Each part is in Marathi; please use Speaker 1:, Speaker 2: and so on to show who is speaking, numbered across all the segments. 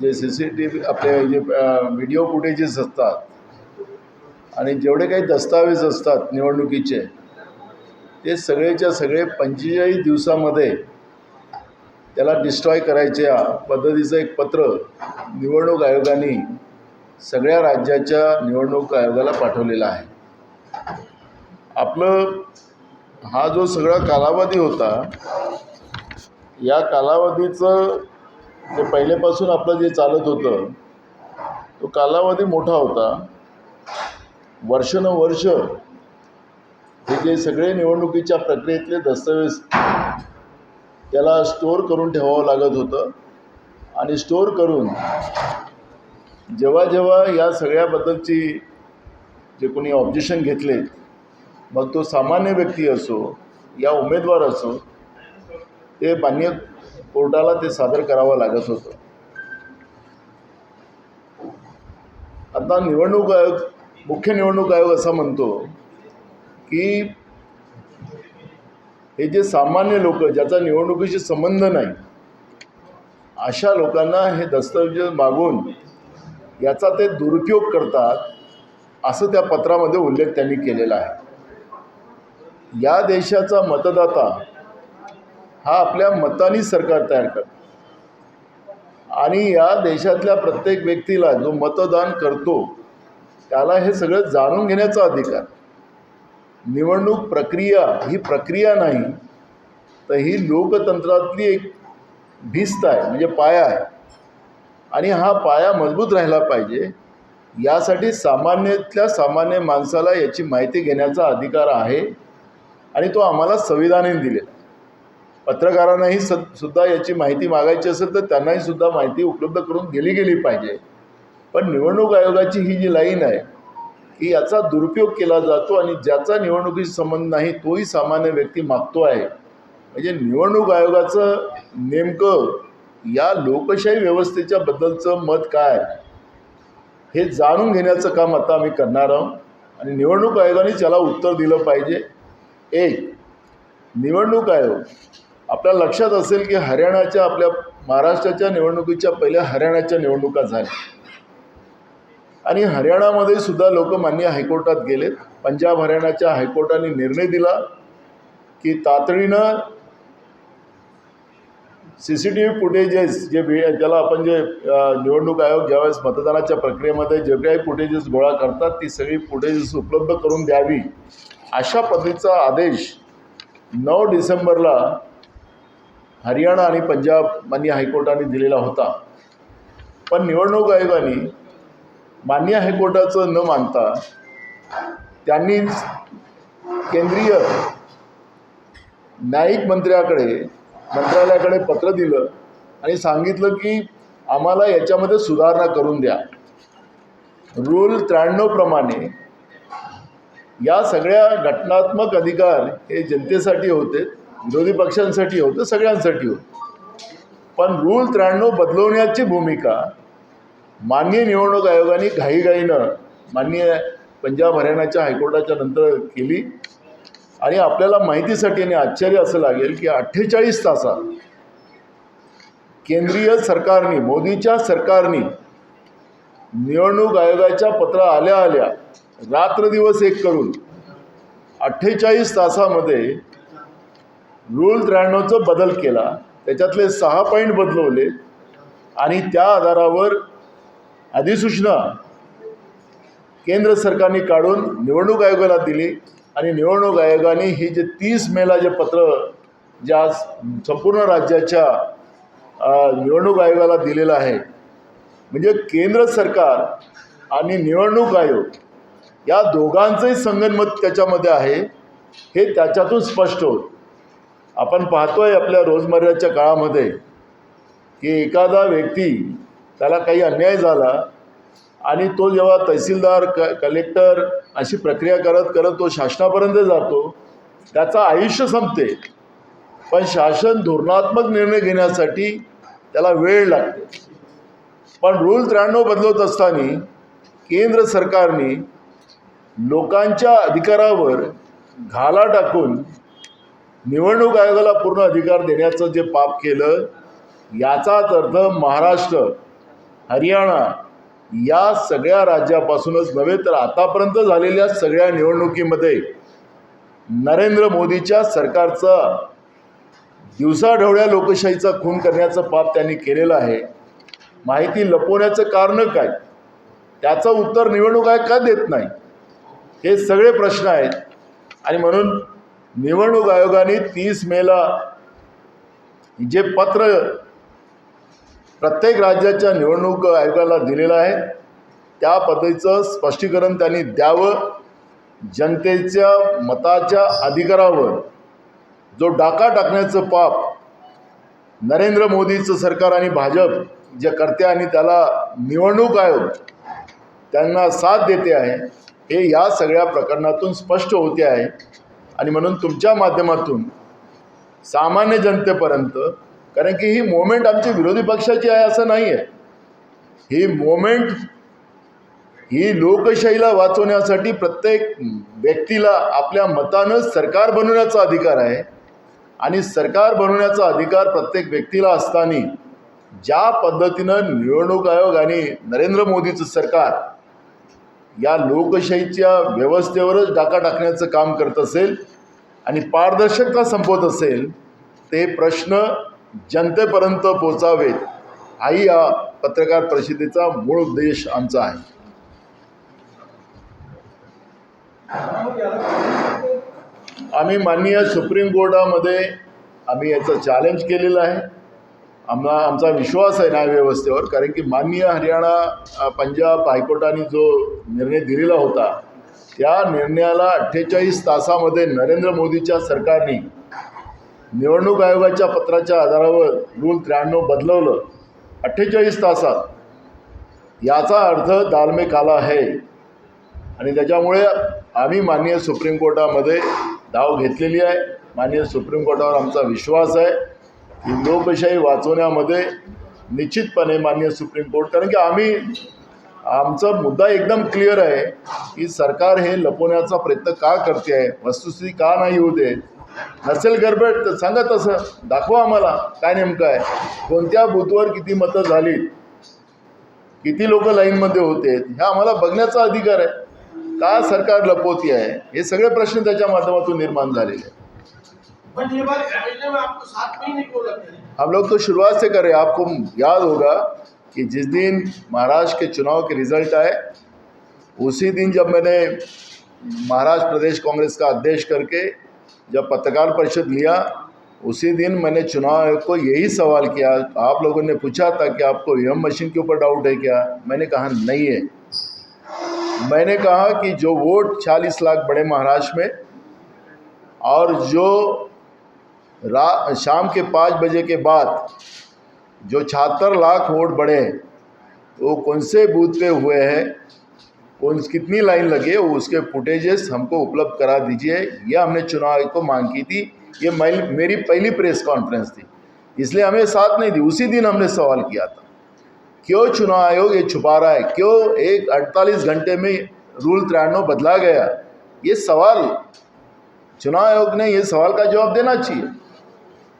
Speaker 1: जे सी सी टी व्ही आपले जे व्हिडिओ फुटेजेस असतात आणि जेवढे काही दस्तावेज असतात निवडणुकीचे ते सगळेच्या सगळे पंचेचाळीस दिवसामध्ये त्याला डिस्ट्रॉय करायच्या पद्धतीचं एक पत्र निवडणूक आयोगाने सगळ्या राज्याच्या निवडणूक आयोगाला पाठवलेला आहे. आपलं हा जो सगळा कालावधी होता या कालावधीचं ते पहिल्यापासून आपलं जे चालत होतं तो कालावधी मोठा होता. वर्षानुवर्ष हे जे सगळे निवडणुकीच्या प्रक्रियेतले दस्तऐवज त्याला स्टोअर करून ठेवावं लागत होतं. आणि स्टोअर करून जेव्हा जेव्हा या सगळ्याबद्दलची जे कोणी ऑब्जेक्शन घेतले मग तो सामान्य व्यक्ती असो या उमेदवार असो ते मान्य कोर्टाला ते सादर करावं लागत होतं. आता निवडणूक आयोग मुख्य निवडणूक आयोग असं म्हणतो की हे जे सामान्य लोक ज्याचा निवडणुकीशी संबंध नाही अशा लोकांना हे दस्तऐवज मागून याचा ते दुरुपयोग करतात असं त्या पत्रामध्ये उल्लेख त्यांनी केलेला आहे. या देशाचा मतदाता हा आपल्या मताने सरकार तयार करतो. आणि या देशातल्या प्रत्येक व्यक्तीला जो मतदान करतो त्याला हे सगळं जाणून घेण्याचा अधिकार. निवडणूक प्रक्रिया ही प्रक्रिया नाही तर ही लोकतंत्रातली एक भिस्त आहे म्हणजे पाया आहे. आणि हा पाया मजबूत राहिला पाहिजे यासाठी सामान्यातल्या सामान्य माणसाला याची माहिती घेण्याचा अधिकार आहे. आणि तो आम्हाला संविधानाने दिलेला पत्रकारांनाही स सुद्धा याची माहिती मागायची असेल तर त्यांनाही सुद्धा माहिती उपलब्ध करून दिली गेली पाहिजे. पण निवडणूक आयोगाची ही जी लाईन आहे की याचा दुरुपयोग केला जातो आणि ज्याचा निवडणुकीशी संबंध नाही तोही सामान्य व्यक्ती मागतो आहे. म्हणजे निवडणूक आयोगाचं नेमकं या लोकशाही व्यवस्थेच्या बद्दलचं मत काय? हे जाणून घेण्याचं काम आता आम्ही करणार आहोत. आणि निवडणूक आयोगाने त्याला उत्तर दिलं पाहिजे. एक निवडणूक आयोग आपल्या लक्षात असेल की हरियाणाच्या आपल्या महाराष्ट्राच्या निवडणुकीच्या पहिल्या हरियाणाच्या निवडणुका झाल्या. आणि हरियाणामध्ये सुद्धा लोक मान्य हायकोर्टात गेलेत पंजाब हरियाणाच्या हायकोर्टाने निर्णय दिला की तातडीनं C C T V footages जे वि ज्याला आपण जे निवडणूक आयोग ज्यावेळेस मतदानाच्या प्रक्रियेमध्ये जे काही फुटेजेस गोळा करतात ती सगळी फुटेजेस उपलब्ध करून द्यावी अशा पद्धतीचा आदेश नऊ डिसेंबरला हरियाणा आणि पंजाब मान्य हायकोर्टाने दिलेला होता. पण निवडणूक आयोगाने मान्य हायकोर्टाचं न मानता त्यांनीच केंद्रीय न्यायिक मंत्र्याकडे मंत्रालयाकडे पत्र दिलं आणि सांगितलं की आम्हाला याच्यामध्ये सुधारणा करून द्या. रूल त्र्याण्णवप्रमाणे या सगळ्या घटनात्मक अधिकार हे जनतेसाठी होते. विरोधी पक्षांसाठी होतं सगळ्यांसाठी होतं. पण रूल त्र्याण्णव बदलवण्याची भूमिका माननीय निवडणूक आयोगाने घाईघाईनं माननीय पंजाब हरियाणाच्या हायकोर्टाच्या नंतर केली. आणि आपल्याला माहितीसाठी आणि आश्चर्य असं लागेल की अठ्ठेचाळीस तासात केंद्रीय सरकारने मोदीच्या सरकारने निवडणूक आयोगाच्या पत्र आल्या आल्या रात्रदिवस एक करून अठ्ठेचाळीस तासामध्ये रूल त्र्याण्णवचं बदल केला. त्याच्यातले सहा पॉईंट बदलवले. आणि त्या आधारावर अधिसूचना केंद्र सरकारने काढून निवडणूक आयोगाला दिली. आणि निवडणूक आयोगाने ही जे तीस मेला जे पत्र जे आज संपूर्ण राज्याच्या निवडणूक आयोगाला दिलेलं आहे. म्हणजे केंद्र सरकार आणि निवडणूक आयोग या दोघांचंही संगनमत त्याच्यामध्ये आहे. हे त्याच्यातून स्पष्ट होत. आपण पाहतोय आपल्या रोजमर्याच्या काळामध्ये की एखादा व्यक्ती त्याला काही अन्याय झाला आणि तो जेव्हा तहसीलदार क कलेक्टर अशी प्रक्रिया करत करत तो शासनापर्यंत जातो त्याचं आयुष्य संपते. पण शासन धोरणात्मक निर्णय घेण्यासाठी त्याला वेळ लागते. पण रूल त्र्याण्णव बदलत असताना केंद्र सरकारने लोकांच्या अधिकारावर घाला टाकून निवडणूक आयोगाला पूर्ण अधिकार देण्याचं जे पाप केलं याचाच अर्थ महाराष्ट्र हरियाणा या सगळ्या राज्यापासूनच नव्हे तर आतापर्यंत झालेल्या सगळ्या निवडणुकीमध्ये नरेंद्र मोदीच्या सरकारचा दिवसाढवळ्या लोकशाहीचा खून करण्याचं पाप त्यांनी केलेलं आहे. माहिती लपवण्याचं कारण काय? त्याचं उत्तर निवडणूक आयोग का देत नाही? हे सगळे प्रश्न आहेत. आणि म्हणून निवडणूक आयोगाने तीस मेला जे पत्र प्रत्येक राज्याच्या निवडणूक आयोगाला दिलेलं आहे त्या पद्धतीचं स्पष्टीकरण त्यांनी द्यावं. जनतेच्या मताच्या अधिकारावर जो डाका टाकण्याचं पाप नरेंद्र मोदीचं सरकार आणि भाजप जे करते आणि त्याला निवडणूक आयोग त्यांना साथ देते आहे हे या सगळ्या प्रकरणातून स्पष्ट होते आहे. आणि म्हणून तुमच्या माध्यमातून सामान्य जनतेपर्यंत कारण की ही मोमेंट आमची विरोधी पक्षाची आहे असं नाही आहे ही मोमेंट ही लोकशाहीला वाचवण्यासाठी प्रत्येक व्यक्तीला आपल्या मतानं सरकार बनवण्याचा अधिकार आहे. आणि सरकार बनवण्याचा अधिकार प्रत्येक व्यक्तीला असताना ज्या पद्धतीनं निवडणूक आयोग आणि नरेंद्र मोदीचं सरकार या लोकशाहीच्या व्यवस्थेवरच डाका टाकण्याचं काम करत असेल आणि पारदर्शकता संपवत असेल ते प्रश्न जनतेपर्यंत पोचावेत हाही या पत्रकार परिषदेचा मूळ उद्देश आमचा आहे. आम्ही माननीय सुप्रीम कोर्टामध्ये आम्ही याचं चॅलेंज केलेलं आहे. आम्हा आमचा विश्वास आहे न्यायव्यवस्थेवर कारण की माननीय हरियाणा पंजाब हायकोर्टाने जो निर्णय दिलेला होता त्या निर्णयाला अठ्ठेचाळीस तासामध्ये नरेंद्र मोदीच्या सरकारने निवडणूक आयोगाच्या पत्राच्या आधारावर रूल त्र्याण्णव बदलवलं. अठ्ठेचाळीस तासात. याचा अर्थ दालमे काला आहे. आणि त्याच्यामुळे आम्ही माननीय सुप्रीम कोर्टामध्ये धाव घेतलेली आहे. माननीय सुप्रीम कोर्टावर आमचा विश्वास आहे. ही लोकशाही वाचवण्यामध्ये निश्चितपणे माननीय सुप्रीम कोर्ट कारण की आम्ही आमचा मुद्दा एकदम क्लिअर आहे की सरकार हे लपवण्याचा प्रयत्न का करते आहे? वस्तुस्थिती का नाही होऊ दे नसेल गडबड तर सांगा तसं. दाखवा आम्हाला काय नेमकं आहे. कोणत्या बूथवर किती मतं झाली किती लोक लाईनमध्ये होते ह्या आम्हाला बघण्याचा अधिकार आहे. का सरकार लपवती आहे? हे सगळे प्रश्न त्याच्या माध्यमातून निर्माण झालेले आहेत. हम लोग तो शुरुआत से करें, आपको याद होगा कि जिस दिन महाराष्ट्र के चुनाव के रिज़ल्ट आए, उसी दिन जब मैंने महाराष्ट्र प्रदेश कांग्रेस का अध्यक्ष करके जब पत्रकार परिषद लिया, उसी दिन मैंने चुनाव आयोग को यही सवाल किया। आप लोगों ने पूछा था कि आपको ईवीएम मशीन के ऊपर डाउट है क्या? मैंने कहा, नहीं है। मैंने कहा कि जो वोट 40 लाख बड़े महाराष्ट्र में और जो शाम के पाँच बजे के बाद जो छहत्तर लाख वोट बढ़े हैं वो कौन से बूथ पे हुए हैं, कौन कितनी लाइन लगे वो उसके फुटेजेस हमको उपलब्ध करा दीजिए। यह हमने चुनाव को मांग की थी। ये मेरी पहली प्रेस कॉन्फ्रेंस थी। इसलिए हमें साथ नहीं दी। उसी दिन हमने सवाल किया था। क्यों चुनाव आयोग ये छुपा रहा है? क्यों एक 48 घंटे में रूल त्र्याण्णव बदला गया? ये सवाल, चुनाव आयोग ने ये सवाल का जवाब देना चाहिए।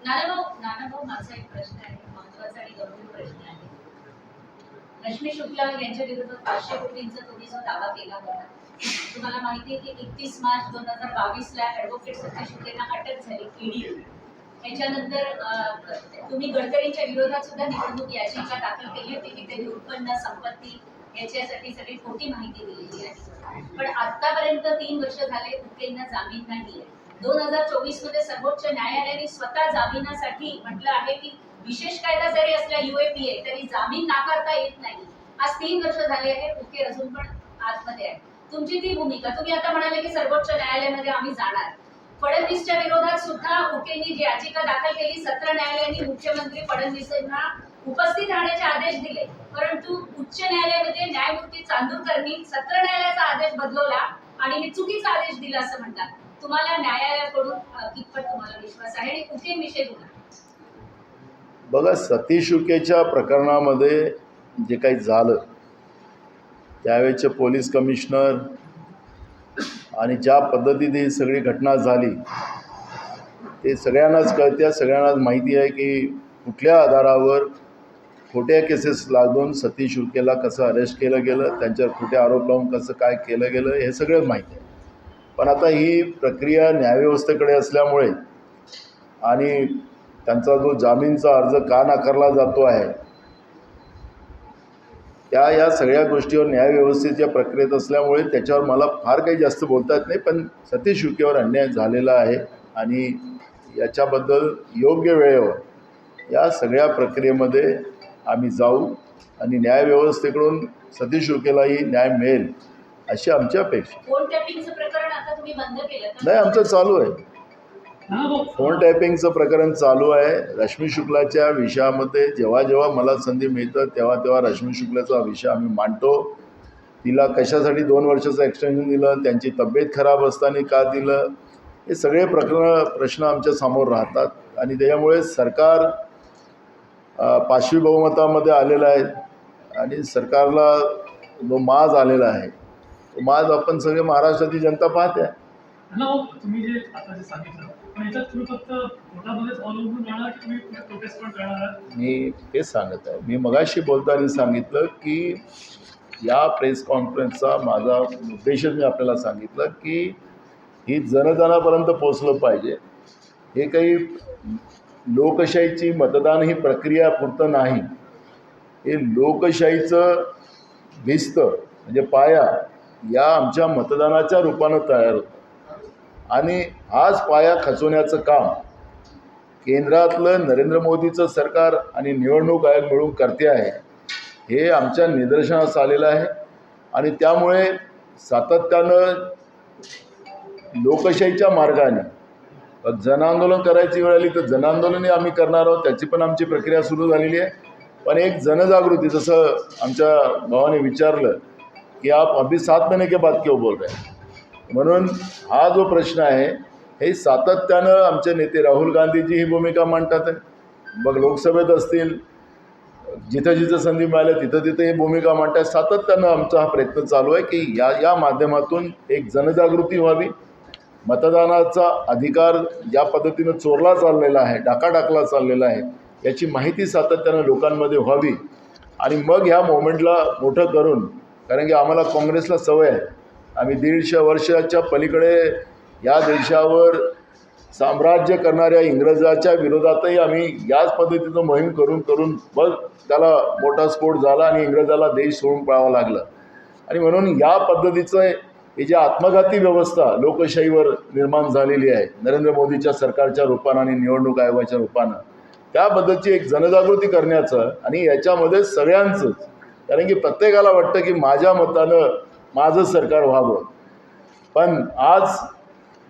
Speaker 2: नानाभाऊ नानाभाऊ माझा एक प्रश्न आहे महत्त्वाचा आणि गंभीर प्रश्न आहे. रश्मी शुक्ला यांच्या विरुद्ध पाचशे कोटींचा तुम्ही जो दावा केला होता तुम्हाला माहिती आहे की एकतीस मार्च दोन हजार बावीस ला ऍडव्होकेट सतीश शुक्लेना अटक झाली ईडी त्याच्यानंतर तुम्ही गडकरींच्या विरोधात सुद्धा निवडणूक याचिका दाखल केली होती की त्यांनी उत्पन्न संपत्ती याच्यासाठी सगळी खोटी माहिती दिलेली आहे. पण आतापर्यंत तीन वर्ष झाले उकेलना जामीन नाही आहे दोन हजार चोवीसमध्ये सर्वोच्च न्यायालयाने स्वतः जामिनासाठी म्हटलं आहे की विशेष कायदा जरी असला युएपीए तरी जामीन नाकारता येत नाही. आज तीन वर्ष झाले आहेत ओके अजून पण आतमध्ये आहे. तुमची ती भूमिका तुम्ही आता म्हणाले की सर्वोच्च न्यायालयामध्ये आम्ही जाणार. फडणवीसच्या विरोधात सुद्धा ओकेनी जी याचिका दाखल केली सत्र न्यायालयाने मुख्यमंत्री फडणवीसांना उपस्थित राहण्याचे आदेश दिले. परंतु उच्च न्यायालयामध्ये न्यायमूर्ती चांदूरकरनी सत्र न्यायालयाचा आदेश बदलवला आणि हे चुकीचा आदेश दिला असं म्हणतात. तुम्हाला न्यायालयाकडून कितपत तुम्हाला विश्वास आहे आणि उकेविषयी बोला
Speaker 1: बघा सतीश उकेच्या प्रकरणामध्ये जे काही झालं त्यावेळेचे पोलीस कमिशनर आणि ज्या पद्धतीने ही सगळी घटना झाली ते सगळ्यांनाच कळते सगळ्यांनाच माहिती आहे की कुठल्या आधारावर खोट्या केसेस लागून सतीश उकेला कसं अरेस्ट केलं गेलं त्यांच्यावर खोटे आरोप लावून कसं काय केलं गेलं हे सगळं माहिती आहे. पण आता ही प्रक्रिया न्यायव्यवस्थेकडे असल्यामुळे आणि त्यांचा जो जामीनचा अर्ज का नाकारला जातो आहे त्या या सगळ्या गोष्टीवर न्यायव्यवस्थेच्या प्रक्रियेत असल्यामुळे त्याच्यावर मला फार काही जास्त बोलता येत नाही पण सतीश युकेवर अन्याय झालेला आहे आणि याच्याबद्दल योग्य वेळेवर या सगळ्या प्रक्रियेमध्ये आम्ही जाऊ आणि न्यायव्यवस्थेकडून सतीश युकेलाही न्याय मिळेल. अशी आमची अपेक्षा.
Speaker 2: फोन टॅपिंगचं प्रकरण आता तुम्ही बंद केलं का?
Speaker 1: नाही आमचं चालू आहे. फोन टायपिंगचं प्रकरण चालू आहे. रश्मी शुक्लाच्या विषयामध्ये जेव्हा जेव्हा मला संधी मिळतं तेव्हा तेव्हा रश्मी शुक्लाचा विषय आम्ही मांडतो. तिला कशासाठी दोन वर्षाचं एक्सटेन्शन दिलं त्यांची तब्येत खराब असताना का दिलं हे सगळे प्रकरण प्रश्न आमच्यासमोर राहतात. आणि त्याच्यामुळे सरकार पाचवी बहुमतामध्ये आलेलं आहे. आणि सरकारला जो माज आलेला आहे माज आपण सगळे महाराष्ट्राची जनता पाहते.
Speaker 3: हो, तुम्ही जे आता जे सांगितलं
Speaker 1: मी तेच सांगत आहे. मी मगाशी बोलताना सांगितलं की या प्रेस कॉन्फरन्सचा माझा उद्देशच मी आपल्याला सांगितलं की ही जनजनापर्यंत पोचलं पाहिजे. हे काही लोकशाहीची मतदान ही प्रक्रिया पुरतं नाही. हे लोकशाहीचं भिस्त म्हणजे पाया या आमच्या मतदानाच्या रूपानं तयार होतं. आणि आज पाया खचवण्याचं काम केंद्रातलं नरेंद्र मोदीचं सरकार आणि निवडणूक आयोग मिळून करते आहे हे आमच्या निदर्शनास आलेलं आहे. आणि त्यामुळे सातत्यानं लोकशाहीच्या मार्गाने जनआंदोलन करायची वेळ आली तर जनआंदोलनही आम्ही करणार आहोत त्याची पण आमची प्रक्रिया सुरू झालेली आहे. पण एक जनजागृती जसं आमच्या भावाने विचारलं की आप अभी सात महिने के बाद क्यों बोल रहे हैं? म्हणून हा जो प्रश्न आहे हे सातत्यानं आमचे नेते राहुल गांधीजी ही भूमिका मांडतात. आहे मग लोकसभेत असतील जिथं जिथं संधी मिळाल्या तिथं तिथं ही भूमिका मांडतात. सातत्यानं आमचा हा प्रयत्न चालू आहे की या या माध्यमातून एक जनजागृती व्हावी. मतदानाचा अधिकार ज्या पद्धतीनं चोरला चाललेला आहे डाकाडाकला चाललेला आहे याची माहिती सातत्यानं लोकांमध्ये व्हावी. आणि मग ह्या मोमेंटला मोठं करून कारण की आम्हाला काँग्रेसला सवय आहे. आम्ही दीडशे वर्षाच्या पलीकडे या देशावर साम्राज्य करणाऱ्या इंग्रजाच्या विरोधातही आम्ही याच पद्धतीचं मोहीम करून करून मग त्याला मोठा स्फोट झाला आणि इंग्रजाला देश सोडून पळावं लागलं. आणि म्हणून या पद्धतीचं ही जी आत्मघाती व्यवस्था लोकशाहीवर निर्माण झालेली आहे नरेंद्र मोदीच्या सरकारच्या रूपानं आणि निवडणूक आयोगाच्या रूपानं त्याबद्दलची एक जनजागृती करण्याचं आणि याच्यामध्ये सगळ्यांचंच कारण की प्रत्येकाला वाटतं की माझ्या मतानं माझं सरकार व्हावं. पण आज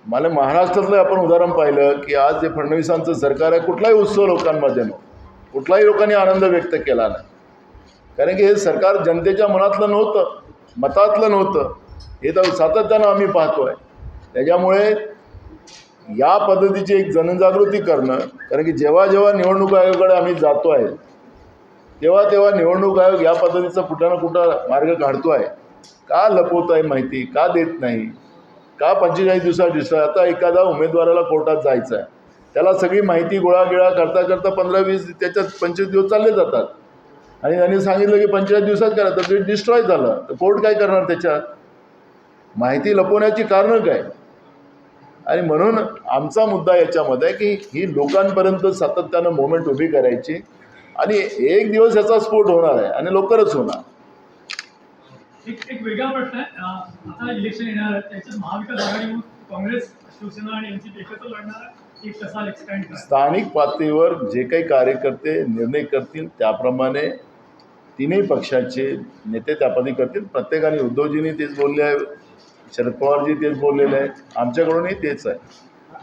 Speaker 1: मला महाराष्ट्रातलं आपण उदाहरण पाहिलं की आज जे फडणवीसांचं सरकार आहे कुठलाही उत्सव लोकांमध्ये नव्हतं कुठलाही लोकांनी आनंद व्यक्त केला नाही. कारण की हे सरकार जनतेच्या मनातलं नव्हतं मतातलं नव्हतं. हे तर सातत्यानं आम्ही पाहतो आहे त्याच्यामुळे या पद्धतीची एक जनजागृती करणं कारण की जेव्हा जेव्हा निवडणूक आयोगाकडे आम्ही जातो आहे तेव्हा तेव्हा निवडणूक आयोग या पद्धतीचा कुठं ना कुठं मार्ग काढतो आहे? का लपवत आहे माहिती? का देत नाही? का पंचेचाळीस दिवसात दिसतं आता एखादा उमेदवाराला कोर्टात जायचं आहे त्याला सगळी माहिती गोळागिळा करता करता पंधरा वीस त्याच्यात पंचवीस दिवस चालले जातात. आणि त्यांनी सांगितलं की पंचेचाळीस दिवसात करा तर ते डिस्ट्रॉय झालं. तर कोर्ट काय करणार त्याच्यात? माहिती लपवण्याची कारणं काय? आणि म्हणून आमचा मुद्दा याच्यामध्ये आहे की ही लोकांपर्यंत सातत्यानं मोमेंट उभी करायची. आणि एक दिवस याचा स्फोट होणार आहे आणि लवकरच होणार.
Speaker 3: एक एक वेगळा प्रश्न आहे. आता इलेक्शन येणार आहे त्याच्यात महाविकास काँग्रेस शिवसेना आणि एकत्र लढणार आहे. की कसा
Speaker 1: स्थानिक पातळीवर जे काही कार्यकर्ते निर्णय करतील त्याप्रमाणे तिन्ही पक्षाचे नेते त्यापदी करतील. प्रत्येकाने उद्धवजींनी तेच बोलले आहे शरद पवारजी तेच बोललेले आहे आमच्याकडूनही तेच आहे.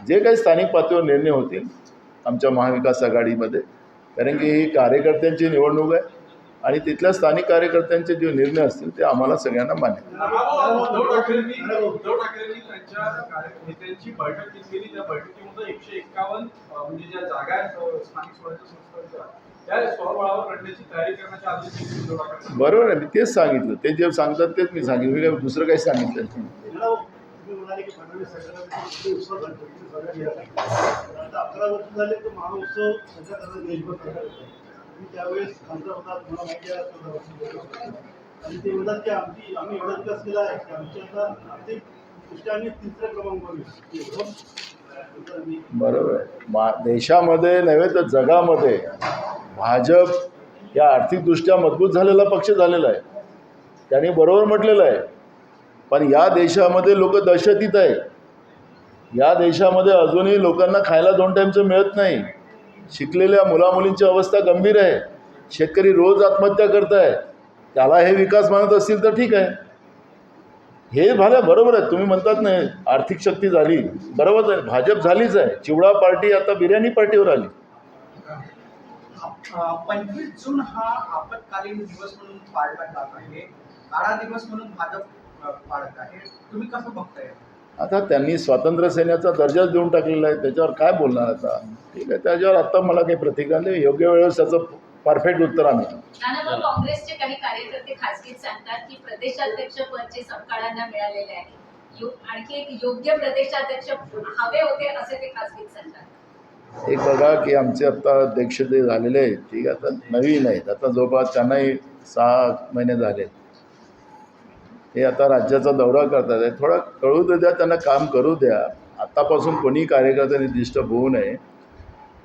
Speaker 1: जे काही स्थानिक पातळीवर निर्णय होतील आमच्या महाविकास आघाडीमध्ये कारण की ही कार्यकर्त्यांची निवडणूक आहे आणि तिथल्या स्थानिक कार्यकर्त्यांचे जे निर्णय असतील ते आम्हाला सगळ्यांना मान्य
Speaker 4: म्हणजे
Speaker 1: बरोबर आहे. मी तेच सांगितलं. ते जे सांगतात तेच मी सांगितलं. मी काय दुसरं काही सांगितलं नाही
Speaker 5: म्हणाले की फडणवीस सरकारने अकरा वर्ष झाले तर महाउत्सव सध्या करण्यात देशभर करण्यात येतो त्यावेळेस खासदार होता मला माहिती आहे आणि ते म्हणतात की आमची आम्ही एवढा विकास केला आहे की आमची आता आर्थिक दृष्ट्या आम्ही तिसऱ्या क्रमांकावर
Speaker 1: बरोबर आहे. मा देशामध्ये नव्हे तर जगामध्ये भाजप या आर्थिकदृष्ट्या मजबूत झालेला पक्ष झालेला आहे. त्यांनी बरोबर म्हटलेलं आहे. पण या देशामध्ये लोक दहशतीत आहे या देशामध्ये अजूनही लोकांना खायला दोन टाईमचं मिळत नाही. शिकलेल्या मुलामुलींची अवस्था गंभीर आहे. शेतकरी रोज आत्महत्या करत आहे त्याला हे विकास मानत असतील तर ठीक आहे. हे झालं बरोबर आहे. तुम्ही म्हणतात नाही आर्थिक शक्ती झाली. बरोबर आहे. भाजप झालीच आहे. चिवडा पार्टी आता बिर्याणी पार्टीवर आली.
Speaker 6: पंचवीस जून हा आपत्कालीन दिवस म्हणून पाळला जात आहे. काळा दिवस म्हणून भाजप पाळत आहे. तुम्ही कसं बघताय?
Speaker 1: आता त्यांनी स्वातंत्र्य सेनेचा दर्जाच देऊन टाकलेला आहे त्याच्यावर काय बोलणार आता? ठीक आहे त्याच्यावर आत्ता मला काही प्रतिक्रिया नाही. योग्य वेळेस त्याचं परफेक्ट उत्तर आम्ही.
Speaker 2: नानाभाऊ काँग्रेसचे काही कार्यकर्ते खासगीत सांगतात की प्रदेशाध्यक्ष पदचे सपकाळांना मिळालेले आहे. यो- आणखी एक योग्य प्रदेशाध्यक्ष हवे होते असे ते खासगीत सांगतात.
Speaker 1: एक बघा की आमचे आत्ता अध्यक्ष जे झालेले आहेत ठीक आहे आता नवीन आहेत. आता जवळपास त्यांनाही सहा महिने झाले. हे आता राज्याचा दौरा करतात आहे. थोडा कळू तर द्या त्यांना काम करू द्या. आत्तापासून कोणी कार्यकर्त्यांनी डिस्टर्ब होऊ नये.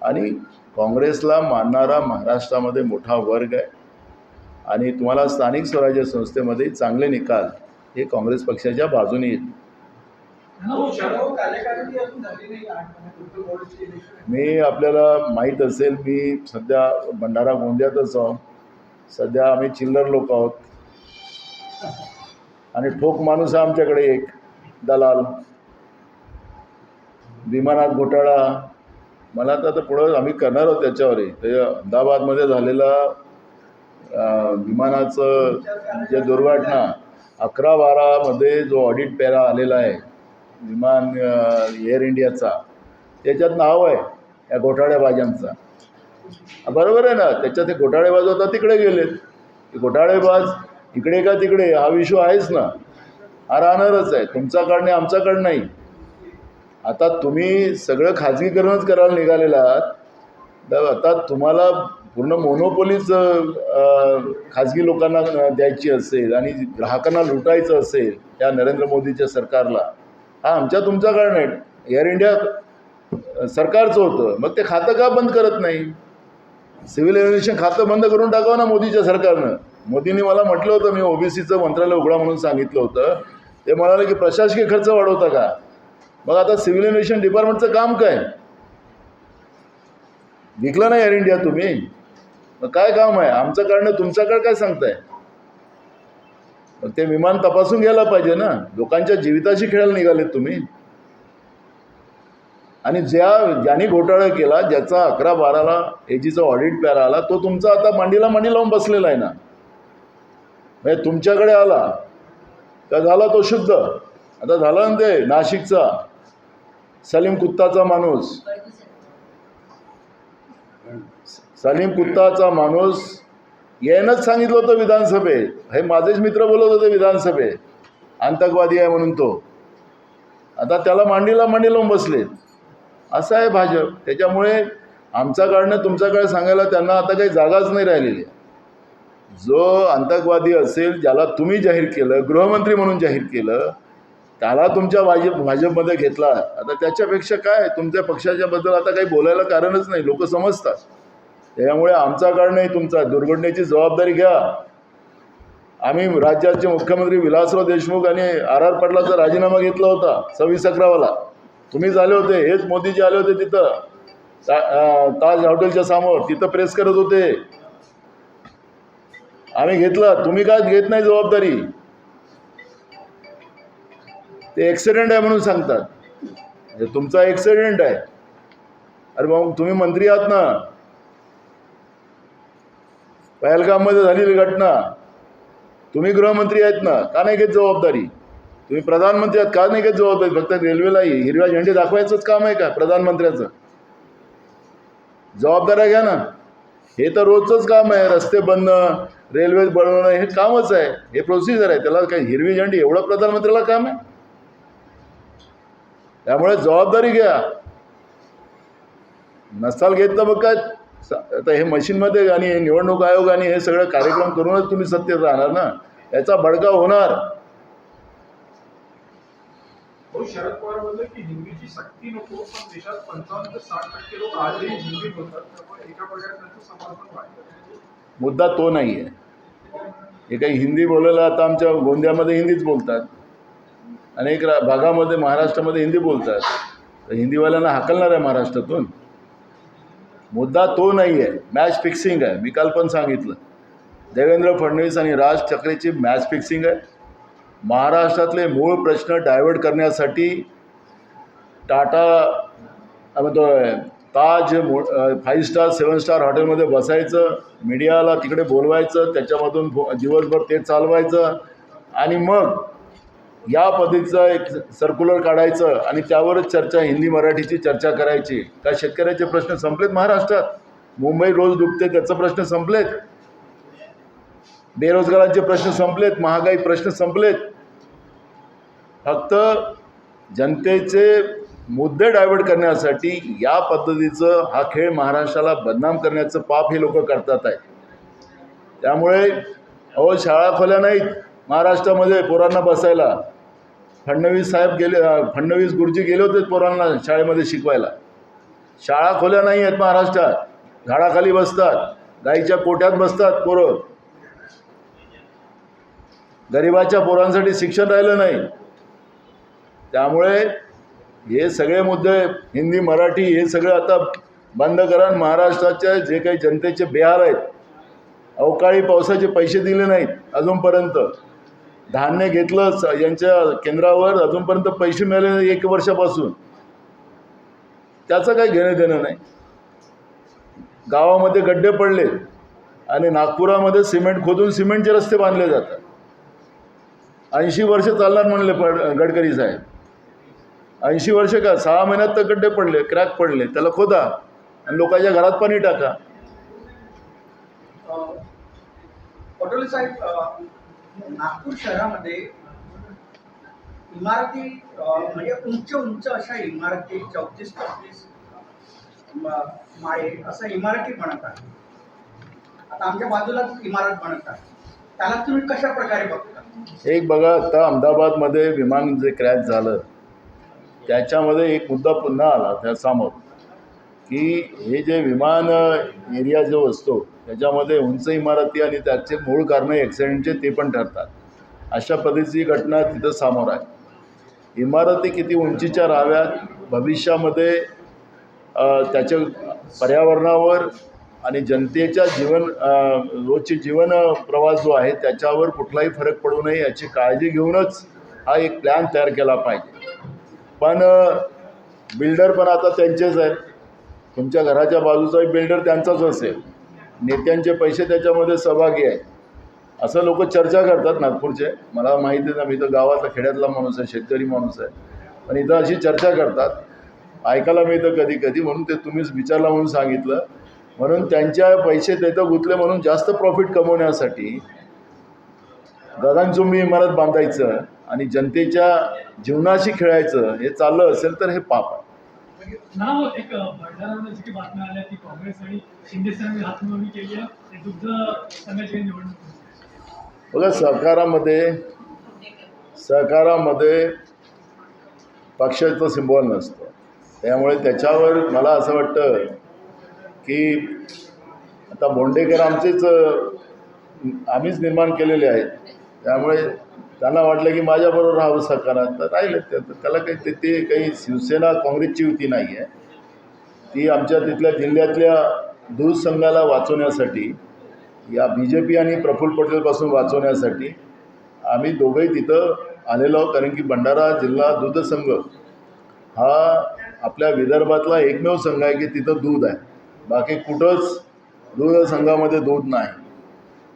Speaker 1: आणि काँग्रेसला मानणारा महाराष्ट्रामध्ये मोठा वर्ग आहे. आणि तुम्हाला स्थानिक स्वराज्य संस्थेमध्ये चांगले निकाल हे काँग्रेस पक्षाच्या बाजूने येतील. मी आपल्याला माहीत असेल मी सध्या भंडारा गोंदियातच आहो. सध्या आम्ही चिल्लर लोक आहोत. आणि ठोक माणूस आहे आमच्याकडे एक दलाल. विमानात घोटाळा. मला तर आता पुढं आम्ही करणार आहोत त्याच्यावरही ते अहमदाबादमध्ये झालेला विमानाचं जे दुर्घटना अकरा बारामध्ये जो ऑडिट पॅरा आलेला आहे विमान एअर इंडियाचा त्याच्यात नाव आहे या घोटाळेबाजांचा. बरोबर आहे ना? त्याच्यात ते घोटाळेबाज होता तिकडे गेलेत. ते घोटाळेबाज इकडे का तिकडे? हा विश्व आहेच ना. हा राहणारच आहे. तुमच्याकडनं आमच्याकडं नाही आता तुम्ही सगळं खाजगीकरणच करायला निघालेला आहात. तर आता तुम्हाला पूर्ण मोनोपोलीच खाजगी लोकांना द्यायची असेल आणि ग्राहकांना लुटायचं असेल या नरेंद्र मोदीच्या सरकारला हा आमच्या तुमच्याकडं नाही. एअर इंडिया सरकारचं होतं. मग ते खातं का बंद करत नाही? सिव्हिल एव्हिएशन खातं बंद करून टाकावं ना मोदीच्या सरकारनं? मोदींनी मला म्हटलं होतं मी ओबीसीचं मंत्रालय उघडा म्हणून सांगितलं होतं. ते म्हणाले की प्रशासकीय खर्च वाढवता का? मग आता सिव्हिल एव्हिएशन डिपार्टमेंटचं काम काय? विकलं नाही एअर इंडिया तुम्ही? मग काय काम आहे? आमचं आमच्याकडनं तुमच्याकडे काय सांगताय? मग ते विमान तपासून घ्यायला पाहिजे ना. लोकांच्या जीविताशी खेळायला निघालेत तुम्ही. आणि ज्या ज्यांनी घोटाळा केला ज्याचा अकरा बाराला एजीचा ऑडिट पॅरा आला तो तुमचा आता मांडीला मांडी लावून बसलेला आहे ना. म्हणजे तुमच्याकडे आला. तर झाला तो शुद्ध? आता झाला ना ते नाशिकचा. सलीम कुत्ताचा माणूस. सलीम कुत्ताचा माणूस. यायनंच सांगितलं होतं विधानसभेत. हे माझेच मित्र बोलत होते विधानसभेत. आतंकवादी आहे म्हणून तो. आता त्याला मांडीला मांडी लावून बसलेत. असं आहे भाजप. त्याच्यामुळे आमच्याकडनं तुमच्याकडे सांगायला त्यांना आता काही जागाच नाही राहिलेली. जो आतंकवादी असेल ज्याला तुम्ही जाहीर केलं गृहमंत्री म्हणून जाहीर केलं त्याला तुमच्या भाजप भाजपमध्ये घेतला. आता त्याच्यापेक्षा काय तुमच्या पक्षाच्या बद्दल आता काही बोलायला कारणच नाही लोक समजतात. त्यामुळे आमचा काळ नाही तुमचा दुर्घटनेची जबाबदारी घ्या. आम्ही राज्याचे मुख्यमंत्री विलासराव देशमुख आणि आर आर पाटलाचा राजीनामा घेतला होता सव्वीस अकरावाला. तुम्ही झाले होते हेच मोदीजी आले होते तिथं. ता- ताज हॉटेलच्या समोर तिथं प्रेस करत होते. आम्ही घेतलं. तुम्ही काय घेत नाही जबाबदारी? ते ॲक्सिडेंट आहे म्हणून सांगतात. तुमचा ॲक्सिडेंट आहे. अरे भाऊ तुम्ही मंत्री आहात ना. पहलगाममध्ये झालेली घटना. तुम्ही गृहमंत्री आहेत ना. का नाही घेत जबाबदारी? तुम्ही प्रधानमंत्री आहात. का नाही घेत जबाबदारी? फक्त रेल्वेला हिरव्या झेंडे दाखवायचंच काम आहे का प्रधानमंत्र्याचं? जबाबदाऱ्या घ्या ना. हे तर रोजचंच काम आहे. रस्ते बनणं रेल्वे बनवणं हे कामच आहे. हे प्रोसिजर आहे. त्याला काही हिरवी झेंडी एवढं प्रधानमंत्र्याला काम आहे? त्यामुळे जबाबदारी घ्या. नसाल घेत तर मग काय? आता हे मशीनमध्ये आणि हे निवडणूक आयोग आणि हे सगळं कार्यक्रम करूनच तुम्ही सत्तेत राहणार ना? याचा भडका होणार.
Speaker 4: हो, शरद पवार बोलले की हिंदीची सक्ती नको पण देशात पंचावन्न ते साठ टक्के लोक आजही हिंदी बोलतात. त्यामुळे एका प्रकारे त्यांचं समर्थन वाटतं
Speaker 1: मुद्दा तो नाही आहे हे काही हिंदी बोलायला आता आमच्या गोंदियामध्ये हिंदीच बोलतात. अनेक रा भागामध्ये महाराष्ट्रामध्ये हिंदी बोलतात. तर हिंदीवाल्यांना हाकलणार आहे महाराष्ट्रातून. मुद्दा तो नाही आहे मॅच फिक्सिंग आहे. मी काल पण सांगितलं. देवेंद्र फडणवीस आणि राज ठाकरेची मॅच फिक्सिंग आहे. महाराष्ट्रातले मूळ प्रश्न डायव्हर्ट करण्यासाठी टाटा म्हणतो ताज मो फाईव्ह स्टार सेवन स्टार हॉटेलमध्ये बसायचं मीडियाला तिकडे बोलवायचं त्याच्यामधून दिवसभर ते चालवायचं आणि मग या पद्धतीचं एक सर्क्युलर काढायचं आणि त्यावरच चर्चा हिंदी मराठीची चर्चा करायची. का शेतकऱ्याचे प्रश्न संपलेत महाराष्ट्रात? मुंबई रोज डुबते त्याचं प्रश्न संपलेत. बेरोजगारांचे प्रश्न संपलेत महागाई प्रश्न संपलेत. फक्त जनतेचे मुद्दे डायव्हर्ट करण्यासाठी या पद्धतीचं हा खेळ महाराष्ट्राला बदनाम करण्याचं पाप हे लोक करतात आहे. त्यामुळे अहो शाळा खोल्या नाहीत महाराष्ट्रामध्ये पोरांना बसायला. फडणवीस साहेब गेले फडणवीस गुरुजी गेले होते पोरांना शाळेमध्ये शिकवायला. शाळा खोल्या नाही आहेत महाराष्ट्रात. झाडाखाली बसतात. गाईच्या कोट्यात बसतात पोरं. गरिबाच्या पोरांसाठी शिक्षण राहिलं नाही. त्यामुळे हे सगळे मुद्दे हिंदी मराठी हे सगळं आता बंद करा आणि महाराष्ट्राच्या जे काही जनतेचे बिहार आहेत अवकाळी पावसाचे पैसे दिले नाहीत अजूनपर्यंत. धान्य घेतलं यांच्या केंद्रावर अजूनपर्यंत पैसे मिळाले नाही एक वर्षापासून. त्याचं काही घेणं देणं नाही. गावामध्ये गड्डे पडले आणि नागपुरामध्ये सिमेंट खोदून सिमेंटचे रस्ते बांधले जातात. ऐंशी वर्ष चालणार म्हणले पड गडकरी साहेब. ऐंशी वर्ष का सहा महिन्यात तर गड्डे पडले क्रॅक पडले त्याला खोदा आणि लोकांच्या घरात पाणी टाका.
Speaker 6: पटोले साहेब नागपूर शहरामध्ये इमारती म्हणजे उंच उंच अशा इमारती चौतीस पस्तीस माळे असं इमारती बनत आहेत. आता आमच्या बाजूलाच इमारत बनत आहे. त्याला तुम्ही कशा प्रकारे बघता?
Speaker 1: एक बघा आता अहमदाबादमध्ये विमान जे क्रॅश झालं त्याच्यामध्ये एक मुद्दा पुन्हा आला त्यासमोर की हे जे विमान एरिया जो असतो त्याच्यामध्ये उंच इमारती आणि त्याचे मूळ कारणं ॲक्सिडेंटचे ते पण ठरतात. अशा पद्धतीची घटना तिथं समोर आहे इमारती किती उंचीच्या राहाव्यात भविष्यामध्ये त्याच्या पर्यावरणावर आणि जनतेच्या जीवन रोजची जीवन प्रवास जो आहे त्याच्यावर कुठलाही फरक पडू नये याची काळजी घेऊनच हा एक प्लॅन तयार केला पाहिजे. पण बिल्डर पण आता त्यांचेच आहेत. तुमच्या घराच्या बाजूचाही बिल्डर त्यांचाच असेल. नेत्यांचे पैसे त्याच्यामध्ये सहभागी आहेत. असं लोक चर्चा करतात नागपूरचे. मला माहिती आहे ना मी तर गावातला खेड्यातला माणूस आहे शेतकरी माणूस आहे. पण इथं अशी चर्चा करतात. ऐकायला मिळतं कधी कधी म्हणून ते तुम्हीच विचारला म्हणून सांगितलं. म्हणून त्यांच्या पैसे तिथं गुंतले म्हणून जास्त प्रॉफिट कमवण्यासाठी गगनचुंबी इमारत बांधायचं. आणि जनतेच्या जीवनाशी खेळायचं हे चाललं असेल तर हे पाप आहे.
Speaker 3: हो,
Speaker 1: बघा सहकारामध्ये सहकारामध्ये पक्षाचं सिम्बॉल नसतं. त्यामुळे त्याच्यावर मला असं वाटतं की आता बोंडेकर आमचेच आम्हीच निर्माण केलेले आहेत. त्यामुळे त्यांना वाटलं की माझ्याबरोबर राहावं सरकार तर राहिलं ते. त्याला काही ते ते काही शिवसेना काँग्रेसची युती नाही आहे ती आमच्या तिथल्या जिल्ह्यातल्या दूध संघाला वाचवण्यासाठी या बी जे पी आणि प्रफुल्ल पटेलपासून वाचवण्यासाठी आम्ही दोघंही तिथं आलेलो आहोत. कारण की भंडारा जिल्हा दूध संघ हा आपल्या विदर्भातला एकमेव संघ आहे की तिथं दूध आहे. बाकी कुठंच दूध संघामध्ये दूध नाही.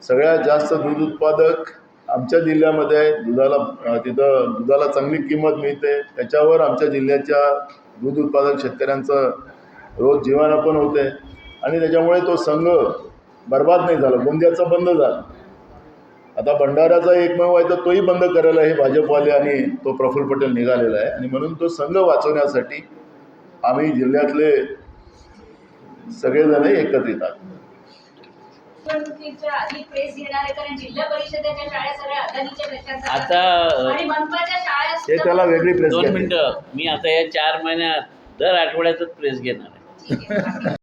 Speaker 1: सगळ्यात जास्त दूध उत्पादक आमच्या जिल्ह्यामध्ये आहे दुधाला तिथं दुधाला चांगली किंमत मिळते. त्याच्यावर आमच्या जिल्ह्याच्या दूध उत्पादक शेतकऱ्यांचं रोज जीवनापण होते. आणि त्याच्यामुळे तो संघ बर्बाद नाही झाला. गोंदियाचा बंद झाला. आता भंडाऱ्याचा एकमेव आहे तर तोही बंद करायला हे भाजपवाले आणि तो प्रफुल्ल पटेल निघालेला आहे. आणि म्हणून तो संघ वाचवण्यासाठी आम्ही जिल्ह्यातले सगळेजण एकत्रित आहोत.
Speaker 2: निवडणुकीच्या आधी प्रेस घेणार आहे कारण जिल्हा परिषदेच्या शाळा सगळ्या अदानीच्या देशात
Speaker 7: आता
Speaker 2: आणि मनपाच्या शाळा
Speaker 1: हे त्याला वेगळी प्रेस
Speaker 7: दोन. मिनिटं. मी आता या चार महिन्यात दर आठवड्यातच प्रेस घेणार आहे.
Speaker 2: ठीक आहे.